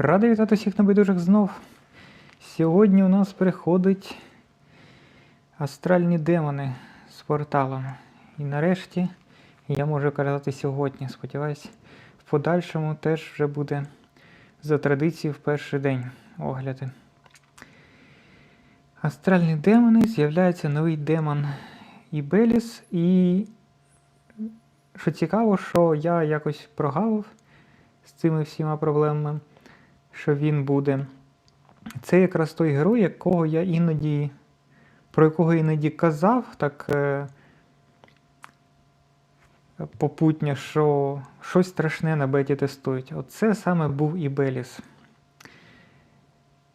Радий вітати всіх небайдужих знов. Сьогодні у нас приходить астральні демони з порталом. І нарешті я можу казати сьогодні. Сподіваюсь, в подальшому теж вже буде за традицією в перший день огляди. Астральні демони з'являється новий демон Ібеліс, і що цікаво, що я якось прогавив з цими всіма проблемами, що він буде. Це якраз той герой, якого я іноді, про якого іноді казав, так е, попутня, що щось страшне на беті тестують. Оце саме був і Беліс.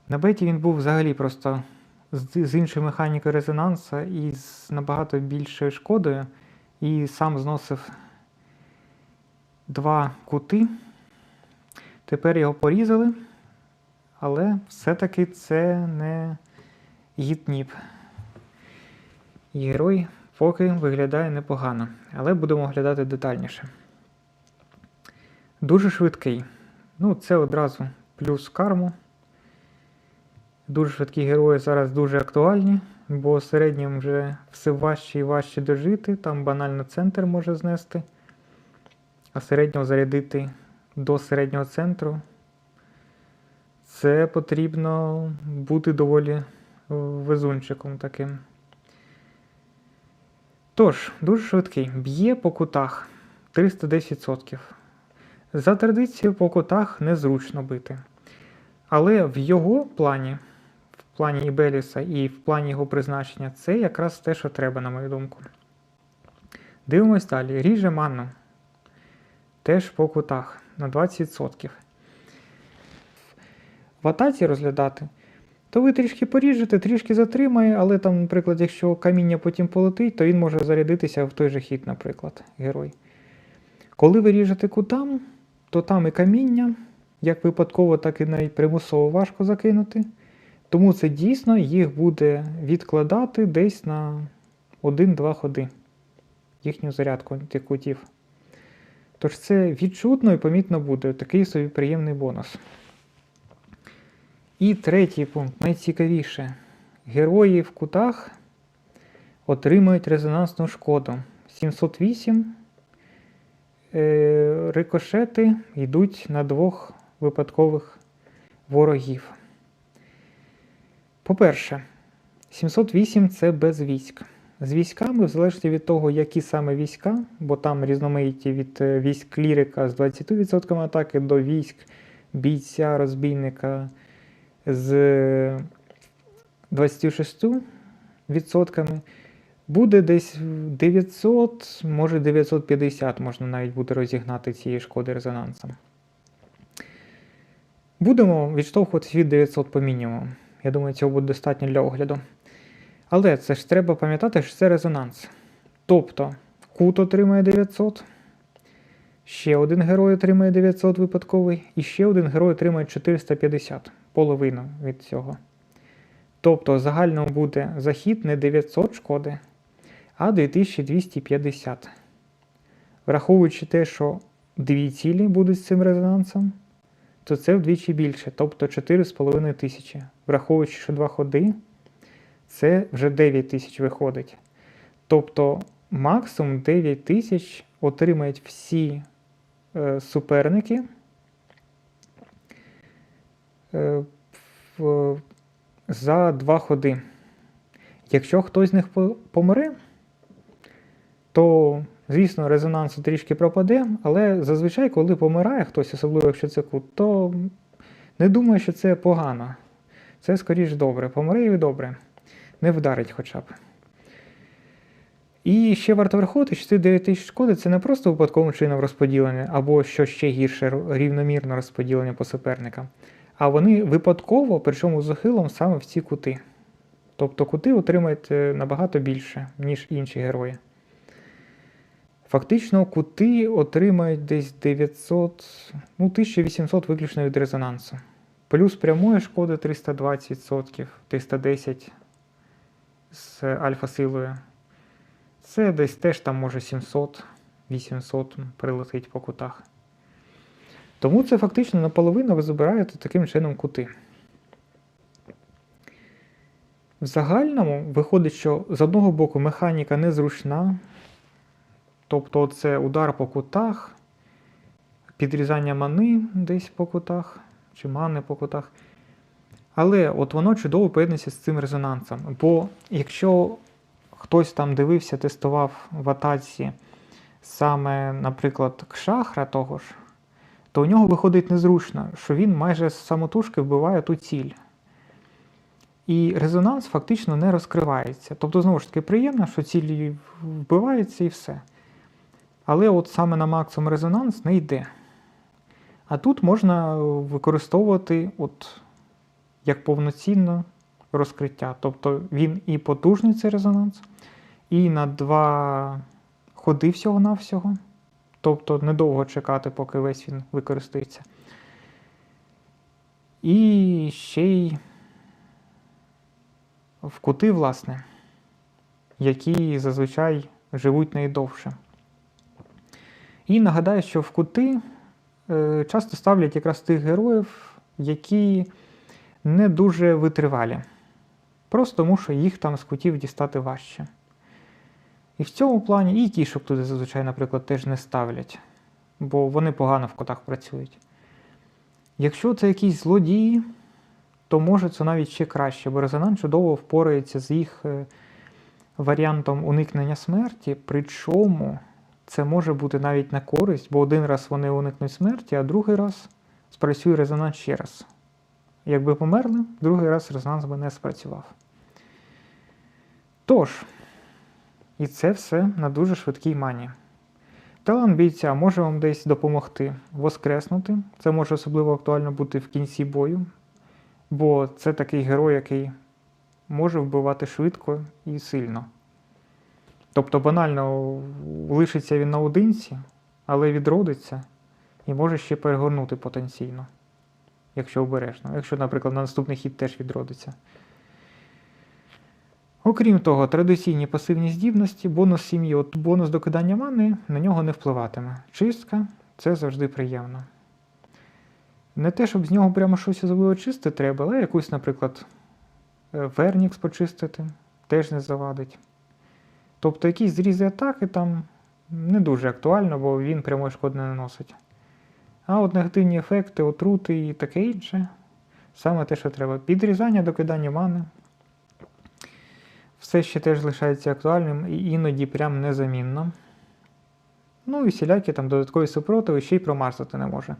На беті він був взагалі просто з іншою механікою резонанса і з набагато більшою шкодою, і сам зносив два кути. Тепер його порізали, але все-таки це не гітніп. І герой поки виглядає непогано, але будемо оглядати детальніше. Дуже швидкий. Ну, це одразу плюс карму. Дуже швидкі герої зараз дуже актуальні, бо середнім вже все важче і важче дожити, там банально центр може знести, а середнього зарядити до середнього центру. Це потрібно бути доволі везунчиком таким. Тож, дуже швидкий. Б'є по кутах 310%. За традицією по кутах незручно бити. Але в його плані, в плані Ібеліса і в плані його призначення, це якраз те, що треба, на мою думку. Дивимось далі. Ріже манну. Теж по кутах на 20%. В атаці розглядати, то ви трішки поріжете, трішки затримає, але там, наприклад, якщо каміння потім полетить, то він може зарядитися в той же хід, наприклад, герой. Коли ви ріжете кутам, то там і каміння, як випадково, так і навіть примусово важко закинути. Тому це дійсно їх буде відкладати десь на 1-2 ходи, їхню зарядку тих кутів. Тож це відчутно і помітно буде такий собі приємний бонус. І третій пункт найцікавіше. Герої в кутах отримують резонансну шкоду. 708 е, рикошети йдуть на двох випадкових ворогів. По-перше, 708 це без військ. З військами, в залежності від того, які саме війська, бо там різноманіття від е, військ клірика з 20% атаки до військ бійця, розбійника з 26%, буде десь 900, може 950 можна навіть буде розігнати цієї шкоди резонансом. Будемо відштовхуватись від 900 по мінімуму. Я думаю, цього буде достатньо для огляду. Але це ж треба пам'ятати, що це резонанс. Тобто кут отримає 900, ще один герой отримає 900 випадковий, і ще один герой отримає 450, половину від цього. Тобто загально буде захід не 900 шкоди, а 2250. Враховуючи те, що дві цілі будуть з цим резонансом, то це вдвічі більше, тобто 4,5 тисячі. Враховуючи, що два ходи це вже 9 тисяч виходить. Тобто максимум 9 тисяч отримають всі суперники е, за два ходи. Якщо хтось з них помре, то, звісно, резонансу трішки пропаде, але зазвичай, коли помирає хтось, особливо якщо це кут, то не думаю, що це погано. Це скоріш добре. Помре і добре не вдарить хоча б. І ще варто враховувати, що ці 9 тисяч шкоди це не просто випадковим чином розподілення, або що ще гірше рівномірно розподілення по суперникам, а вони випадково, причому з ухилом саме в ці кути. Тобто кути отримають е, набагато більше, ніж інші герої. Фактично, кути отримають десь 900, ну 1800 виключно від резонансу. Плюс прямої шкоди 320%, 310 з альфа-силою. Це десь теж там може 700-800 прилетить по кутах. Тому це фактично наполовину ви забираєте таким чином кути. В загальному виходить, що з одного боку механіка незручна, тобто це удар по кутах, підрізання мани десь по кутах, чи мани по кутах. Але от воно чудово поєднується з цим резонансом. Бо якщо хтось там дивився, тестував в атаці саме, наприклад, кшахра того ж, то у нього виходить незручно, що він майже з самотужки вбиває ту ціль. І резонанс фактично не розкривається. Тобто, знову ж таки, приємно, що ціль вбивається і все. Але от саме на максимум резонанс не йде. А тут можна використовувати от як повноцінне розкриття. Тобто він і потужний цей резонанс, і на два ходи всього-навсього. Тобто недовго чекати, поки весь він використається. І ще й в кути, власне, які зазвичай живуть найдовше. І нагадаю, що в кути е, часто ставлять якраз тих героїв, які не дуже витривалі. Просто тому, що їх там з кутів дістати важче. І в цьому плані і кішок туди зазвичай, наприклад, теж не ставлять, бо вони погано в котах працюють. Якщо це якісь злодії, то може це навіть ще краще, бо резонанс чудово впорається з їх е, варіантом уникнення смерті, причому це може бути навіть на користь, бо один раз вони уникнуть смерті, а другий раз спрацює резонанс ще раз. Якби померли, другий раз резонанс би не спрацював. Тож, і це все на дуже швидкій мані. Талант бійця може вам десь допомогти воскреснути. Це може особливо актуально бути в кінці бою, бо це такий герой, який може вбивати швидко і сильно. Тобто банально лишиться він наодинці, але відродиться і може ще перегорнути потенційно, якщо обережно. Якщо, наприклад, на наступний хід теж відродиться. Окрім того, традиційні пасивні здібності, бонус сім'ї, от бонус до кидання мани на нього не впливатиме. Чистка це завжди приємно. Не те, щоб з нього прямо щось особливо чистити треба, але якусь, наприклад, е, Вернікс почистити теж не завадить. Тобто якісь зрізи атаки там не дуже актуально, бо він прямої шкоди не наносить. А от негативні ефекти, отрути і таке інше. Саме те, що треба. Підрізання до кидання мани. Все ще теж лишається актуальним і іноді прям незамінно. Ну і всілякі там додаткові супротиви ще й промазати не може.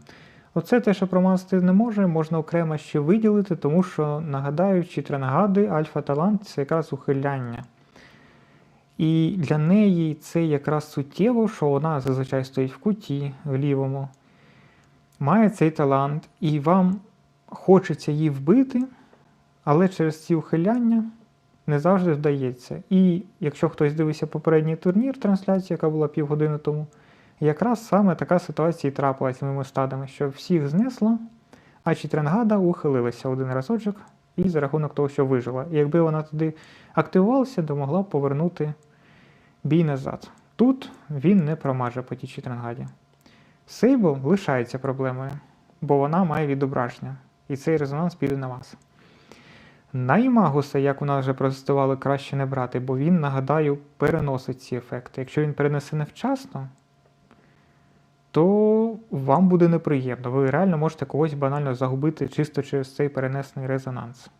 Оце те, що промазати не може, можна окремо ще виділити, тому що, нагадаю, чи нагади, альфа-талант це якраз ухиляння. І для неї це якраз суттєво, що вона зазвичай стоїть в куті, в лівому, має цей талант, і вам хочеться її вбити, але через ці ухиляння не завжди вдається. І якщо хтось дивився попередній турнір, трансляція, яка була півгодини тому, якраз саме така ситуація і трапилася з моїми стадами, що всіх знесло, а Чітренгада ухилилася один разочок і за рахунок того, що вижила. І якби вона туди активувалася, то могла б повернути бій назад. Тут він не промаже по тій Чітренгаді. Сейбл лишається проблемою, бо вона має відображення, і цей резонанс піде на вас. На Імагуса, як у нас вже протестували, краще не брати, бо він, нагадаю, переносить ці ефекти. Якщо він перенесе невчасно, то вам буде неприємно. Ви реально можете когось банально загубити чисто через цей перенесений резонанс.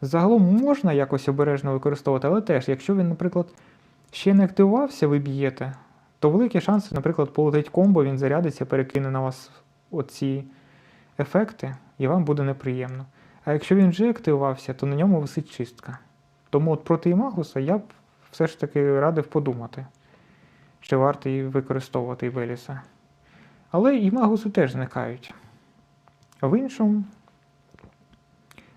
Загалом можна якось обережно використовувати, але теж, якщо він, наприклад, ще не активувався, ви б'єте, то великі шанси, наприклад, полетить комбо, він зарядиться, перекине на вас оці ефекти, і вам буде неприємно. А якщо він вже активувався, то на ньому висить чистка. Тому от проти Імагуса я б все ж таки радив подумати, чи варто її використовувати Веліса. Але Імагуси теж зникають. А в іншому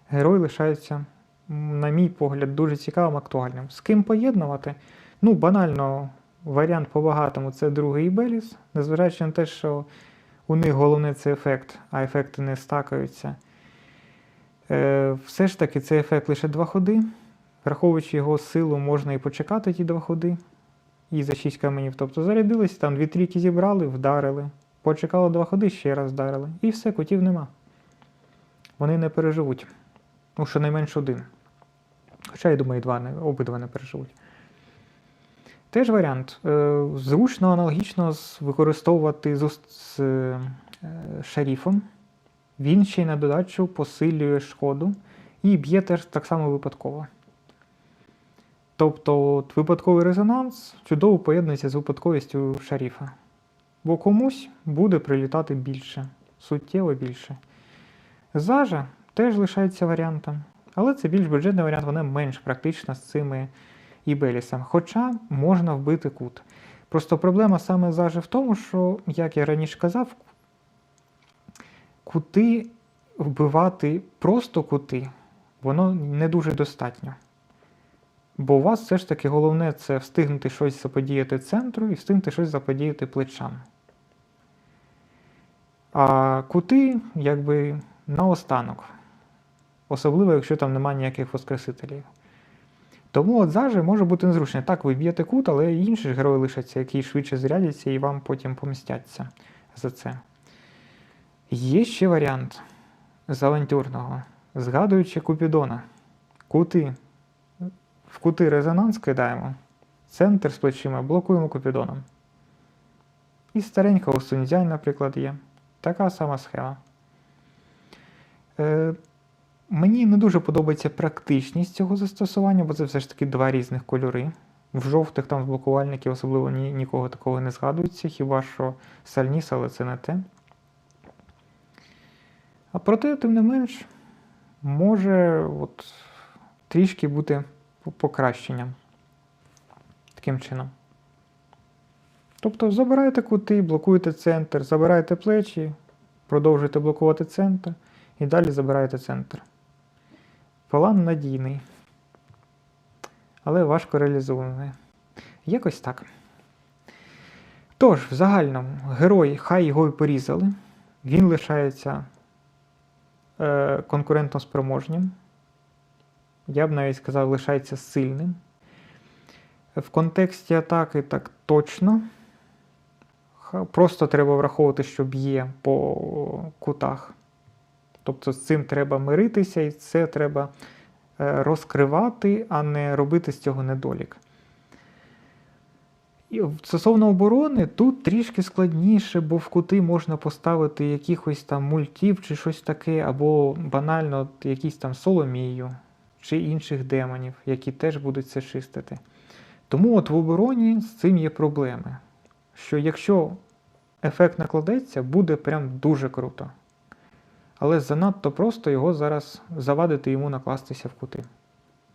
герой лишається, на мій погляд, дуже цікавим, актуальним. З ким поєднувати? Ну, банально, варіант по-багатому це другий Беліс, незважаючи на те, що у них головне це ефект, а ефекти не стакаються. Е, Все ж таки, цей ефект лише два ходи. Враховуючи його силу, можна і почекати ті два ходи. І за 6 каменів. Тобто зарядилися, там дві трійки зібрали, вдарили, Почекали два ходи, ще раз вдарили. І все, кутів нема. Вони не переживуть. Ну, щонайменш один. Хоча, я думаю, два не, обидва не переживуть. Теж варіант. Е, Зручно аналогічно використовувати з, е, шерифом. Він ще й на додачу посилює шкоду і б'є теж так само випадково. Тобто от, випадковий резонанс чудово поєднується з випадковістю шаріфа. Бо комусь буде прилітати більше, суттєво більше. Зажа теж лишається варіантом, але це більш бюджетний варіант, вона менш практична з цими ібелісами. Хоча можна вбити кут. Просто проблема саме зажи в тому, що, як я раніше казав, кути вбивати просто кути, воно не дуже достатньо. Бо у вас все ж таки головне це встигнути щось заподіяти центру і встигнути щось заподіяти плечам. А кути, якби наостанок. Особливо, якщо там немає ніяких воскресителів. Тому от зажи може бути незручно. Так, ви б'єте кут, але інші ж герої лишаться, які швидше зарядяться і вам потім помстяться за це. Є ще варіант з авантюрного. Згадуючи Купідона. Кути. В кути резонанс кидаємо. Центр з плечима блокуємо Купідоном. І старенького Сунцзянь, наприклад, є. Така сама схема. Е, мені не дуже подобається практичність цього застосування, бо це все ж таки два різних кольори. В жовтих там блокувальників особливо ні, нікого такого не згадується, хіба що Сальніс, але це не те. А проте, тим не менш, може от, трішки бути покращенням. Таким чином. Тобто забираєте кути, блокуєте центр, забираєте плечі, продовжуєте блокувати центр і далі забираєте центр. План надійний. Але важко реалізований. Якось так. Тож, в загальному, герой, хай його і порізали, він лишається конкурентно спроможнім. Я б навіть сказав, лишається сильним. В контексті атаки так точно. Просто треба враховувати, що б'є по кутах. Тобто з цим треба миритися, і це треба е, розкривати, а не робити з цього недолік. І стосовно оборони, тут трішки складніше, бо в кути можна поставити якихось там мультів чи щось таке, або банально якісь там соломію чи інших демонів, які теж будуть це чистити. Тому от в обороні з цим є проблеми. Що якщо ефект накладеться, буде прям дуже круто. Але занадто просто його зараз завадити йому накластися в кути.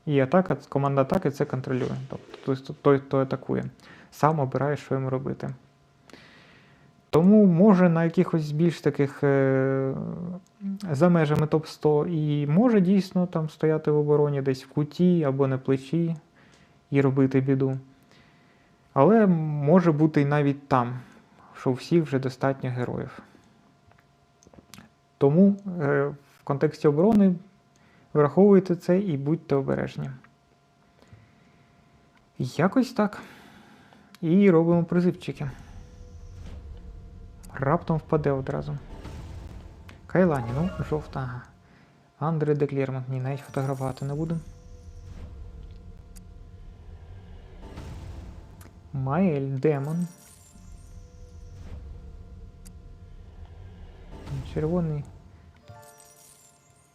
І атака, команда атаки це контролює. Тобто той, той, хто атакує, сам обирає, що йому робити. Тому може на якихось більш таких е, за межами топ-100 і може дійсно там стояти в обороні десь в куті або на плечі і робити біду. Але може бути і навіть там, що у всіх вже достатньо героїв. Тому е, в контексті оборони враховуйте це і будьте обережні. Якось так. І робимо призивчики. Раптом впаде одразу. Кайлані, ну, жовта, ага. Андре Деклермонт, ні, навіть фотографувати не буду. Маель, демон. Червоний.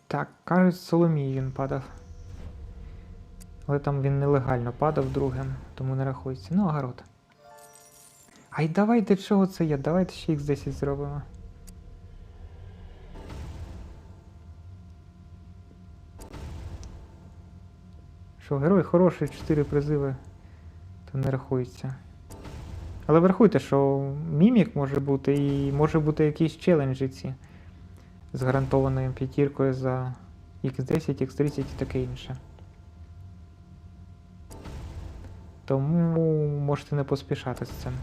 Так, кажуть, Соломій він падав. Але там він нелегально падав другим, тому не рахується. Ну, огород. Ай, давайте чого це є? Давайте ще X10 зробимо. Що, герой хороший, 4 призиви, то не рахується. Але врахуйте, що мімік може бути і може бути якісь челенджі ці з гарантованою п'ятіркою за X10, X30 і таке інше. Тому можете не поспішати з цим.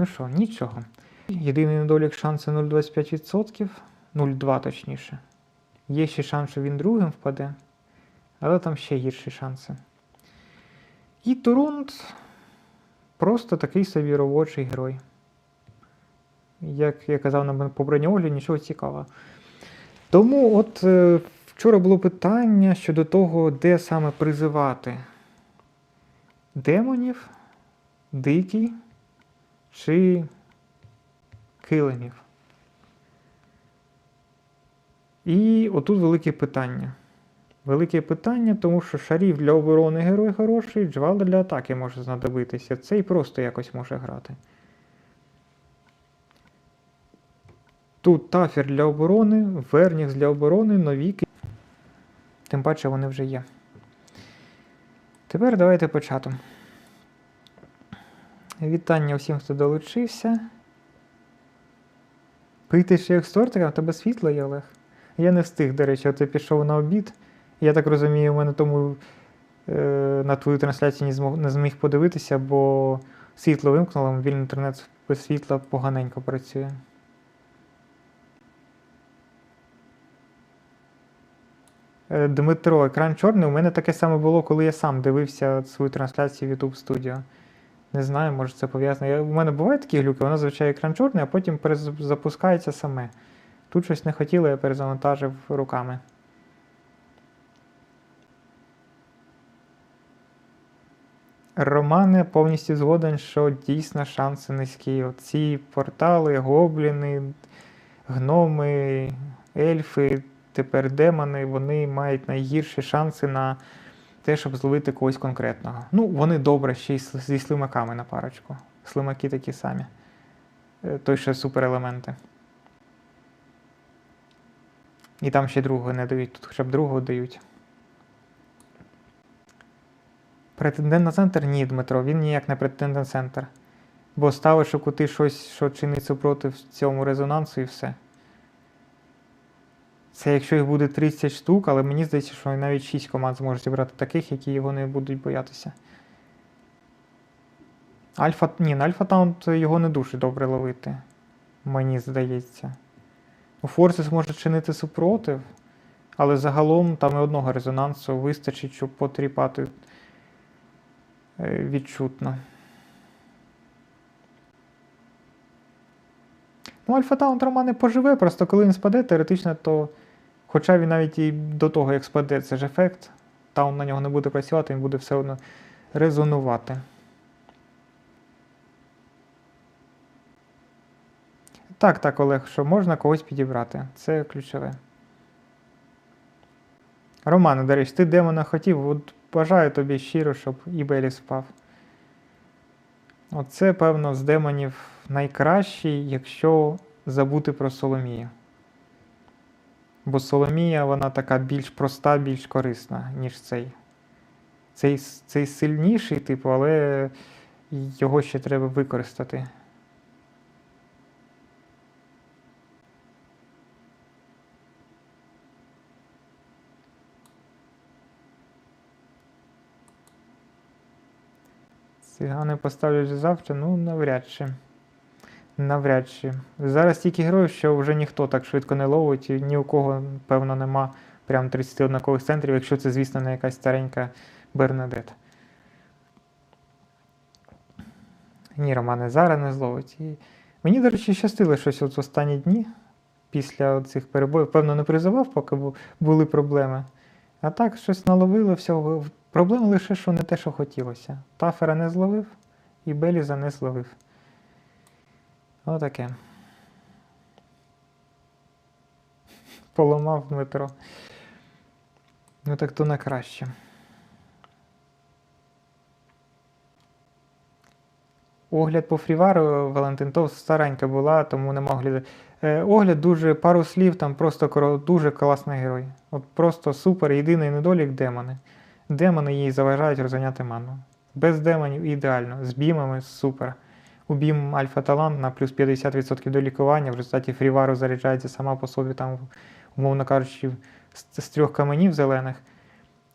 Ну що, нічого. Єдиний недолік шансу 0,25%, 0,2 точніше. Є ще шанс, що він другим впаде, але там ще гірші шанси. І Турунд просто такий собі робочий герой. Як я казав на огляді, нічого цікавого. Тому от е, вчора було питання щодо того, де саме призивати демонів, дикий чи килимів. І отут велике питання. Велике питання, тому що шарів для оборони герой хороший, джвалда для атаки може знадобитися. Цей просто якось може грати. Тут тафер для оборони, Вернікс для оборони, Новіки. Тим паче вони вже є. Тепер давайте по чату. Вітання усім, хто долучився. Пийти ще екстортика, в тебе світло є, Олег? Я не встиг, до речі, я пішов на обід. Я так розумію, ми на тому е, на твою трансляцію не змог не зміг подивитися, бо світло вимкнуло, мобільний інтернет без світла поганенько працює. Е, Дмитро, екран чорний. У мене таке саме було, коли я сам дивився свою трансляцію в YouTube Studio. Не знаю, може це пов'язано. Я- У мене бувають такі глюки, вона зазвичай екран чорний, а потім перезапускається саме. Тут щось не хотіло, я перезавантажив руками. Романе повністю згоден, що дійсно шанси низькі. Оці портали, гобліни, гноми, ельфи, тепер демони, вони мають найгірші шанси на те, щоб зловити когось конкретного. Ну, вони добре ще й зі слимаками на парочку. Слимаки такі самі. Е, Той ще суперелементи. І там ще другого не дають, тут хоча б другого дають. Претендент на центр? Ні, Дмитро, він ніяк не претендент на центр. Бо ставиш у кути щось, що чинить супротив цьому резонансу і все. Це якщо їх буде 30 штук, але мені здається, що навіть 6 команд зможуть зібрати таких, які його не будуть боятися. Альфа. Ні, на Альфа Таунт його не дуже добре ловити. Мені здається. У Форсис може чинити супротив, але загалом там і одного резонансу вистачить, щоб потріпати е, відчутно. Ну, Альфа Таунт Романе поживе, просто коли він спаде, теоретично, то. Хоча він навіть і до того, як спаде, це ж ефект, таун на нього не буде працювати, він буде все одно резонувати. Так, так, Олег, що можна когось підібрати. Це ключове. Романе, до речі, ти демона хотів, от бажаю тобі щиро, щоб і Белі спав. Оце, певно, з демонів найкращий, якщо забути про Соломію. Бо Соломія, вона така більш проста, більш корисна, ніж цей. Цей, цей сильніший, типу, але його ще треба використати. Цигани поставлять вже завтра, ну навряд чи. Навряд чи. Зараз стільки героїв, що вже ніхто так швидко не ловить, і ні у кого, певно, нема прям 30 однакових центрів, якщо це, звісно, не якась старенька Бернадет. Ні, Романе, зараз не зловить. І... Мені, до речі, щастило щось от в останні дні після цих перебоїв. Певно, не призивав, поки були проблеми. А так, щось наловило всього. Проблема лише, що не те, що хотілося. Тафера не зловив і Беліза не зловив. Отаке. Поламав Дмитро. Ну так то на краще. Огляд по фрівару Валентин то старенька була, тому не могли. Е, огляд дуже пару слів, там просто дуже класний герой. От просто супер, єдиний недолік демони. Демони їй заважають розганяти ману. Без демонів ідеально, з бімами супер. У бім Альфа Талант на плюс 50% до лікування, в результаті фрівару заряджається сама по собі, там, умовно кажучи, з трьох каменів зелених.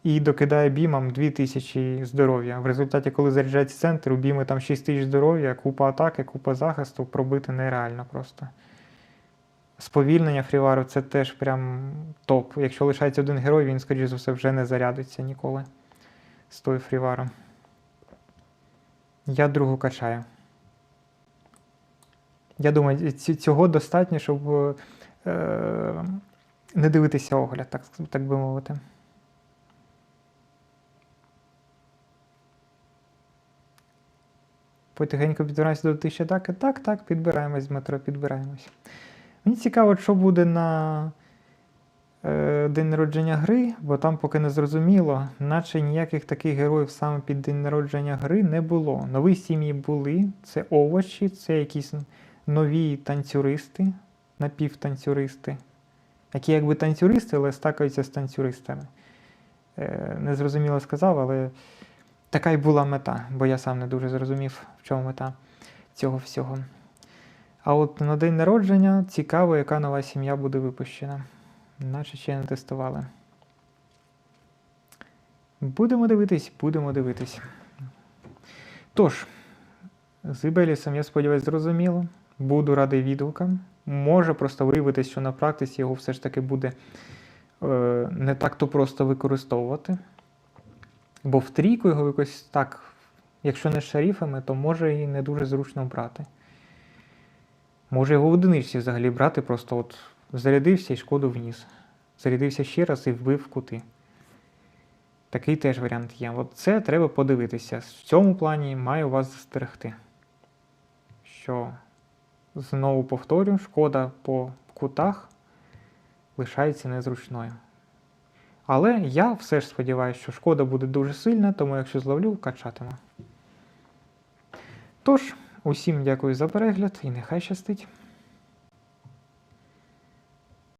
І докидає бімам 2000 здоров'я. В результаті, коли заряджається центр, у біми там 6000 здоров'я, купа атаки, купа захисту, пробити нереально просто. Сповільнення фрівару це теж прям топ. Якщо лишається один герой, він, скоріш за все, вже не зарядиться ніколи з тою фріваром. Я другу качаю. Я думаю, цього достатньо, щоб е, не дивитися огляд, так, так би мовити. Потихеньку підбираємося до 1000 атаки. Так, так, підбираємось, Дмитро, підбираємось. Мені цікаво, що буде на е, день народження гри, бо там поки не зрозуміло, наче ніяких таких героїв саме під день народження гри не було. Нові сім'ї були, це овочі, це якісь нові танцюристи, напівтанцюристи, які якби танцюристи, але стакаються з танцюристами. Е, Незрозуміло сказав, але така й була мета, бо я сам не дуже зрозумів, в чому мета цього всього. А от на день народження цікаво, яка нова сім'я буде випущена. Наче ще не тестували. Будемо дивитись, будемо дивитись. Тож, з Ібелісом, я сподіваюся, зрозуміло. Буду радий відгукам. Може просто виявитись, що на практиці його все ж таки буде е, не так-то просто використовувати. Бо в трійку його якось так, якщо не з шаріфами, то може і не дуже зручно брати. Може його в одиничці взагалі брати, просто от зарядився і шкоду вніс. Зарядився ще раз і вбив кути. Такий теж варіант є. От це треба подивитися. В цьому плані маю вас застерегти. Що знову повторю, шкода по кутах лишається незручною. Але я все ж сподіваюся, що шкода буде дуже сильна, тому якщо зловлю, качатиму. Тож, усім дякую за перегляд і нехай щастить.